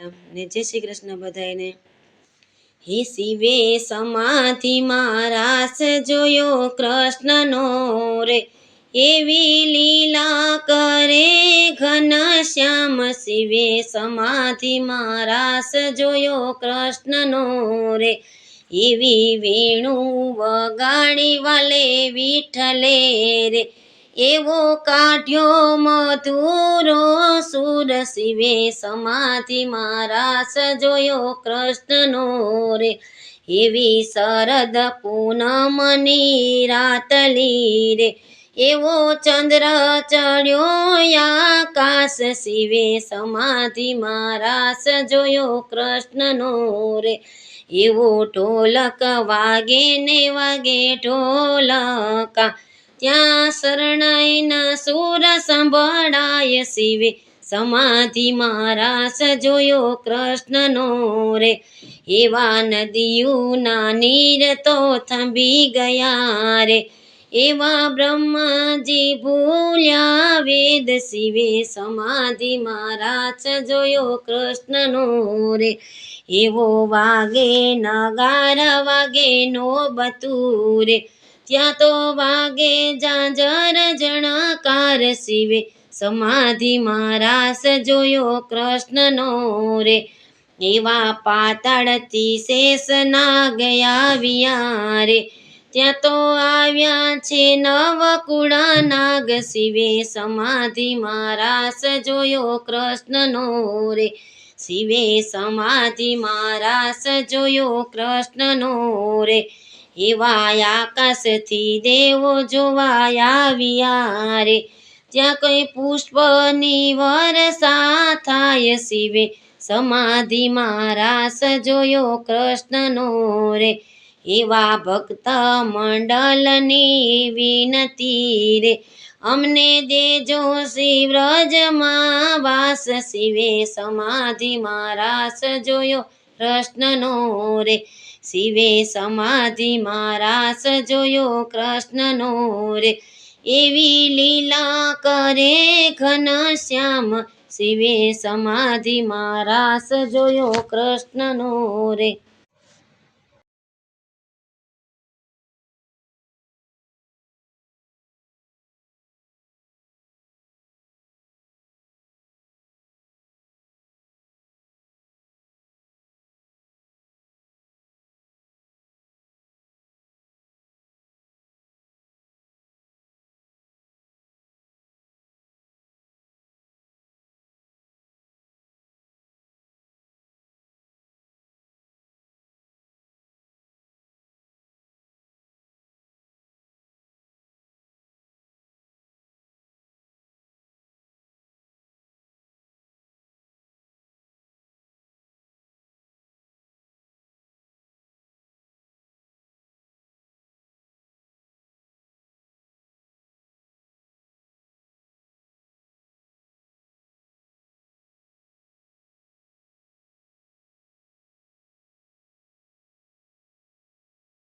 જય શ્રી કૃષ્ણ બધાને હે શિવે સમાધિ રાસ જોયો કૃષ્ણનો રે. એવી લીલા કરે ઘન શ્યામ શિવે સમાધિ મારાસ જોયો કૃષ્ણનો રે. એવી વેણુ વગાડી વાલે વિઠલે રે. એવો કાઢ્યો મધુરો સુર શિવે સમાધિ રાસ જોયો કૃષ્ણનો રે. એવી શરદ પૂનમની રાતલી રે. એવો ચંદ્ર ચડ્યો આકાશ શિવે સમાધિ રાસ જોયો કૃષ્ણનો રે. એવો ઢોલક વાગે ને વાગે ઢોલકા ત્યાં શરણાઈના સુર સંભળાય શિવે. સમાધિ મહારાસ જોયો કૃષ્ણનો રે. એવા નદીઓના નીર તો થંભી ગયા રે. એવા બ્રહ્માજી ભૂલ્યા વેદ શિવે. સમાધિ મહારાજ જોયો કૃષ્ણનો રે. એવો વાગે, નગાર વાગે નો બતુરે. ત્યાં તો વાગે જાજર જણાકાર શિવે. સમાધિ મહારાસ જોયો કૃષ્ણનો રે. એવા પાતાળથી શેષ નાગ વિયા રે. ત્યાં તો આવ્યા છે નવકુળા નાગ શિવે. સમાધિ મહારાસ જોયો કૃષ્ણનો રે. શિવે સમાધિ મહારાસ જોયો કૃષ્ણનો રે. એવા આકાશથી દેવો જોવા આવ્યા રે ત્યાં કઈ પુષ્પની વરસા થાય શિવે. સમાધિમાં રાસ જોયો કૃષ્ણનો રે. એવા ભક્ત મંડળની વિનતી રે. અમને દેજો શિવ્રજમાં વાસ શિવે. સમાધિમાં રાસ જોયો કૃષ્ણનો રે. શિવે સમાધિમાં રાસ જોયો કૃષ્ણનો રે. એવી લીલા કરે ઘન શ્યામ. શિવે સમાધિમાં રાસ જોયો કૃષ્ણનો રે.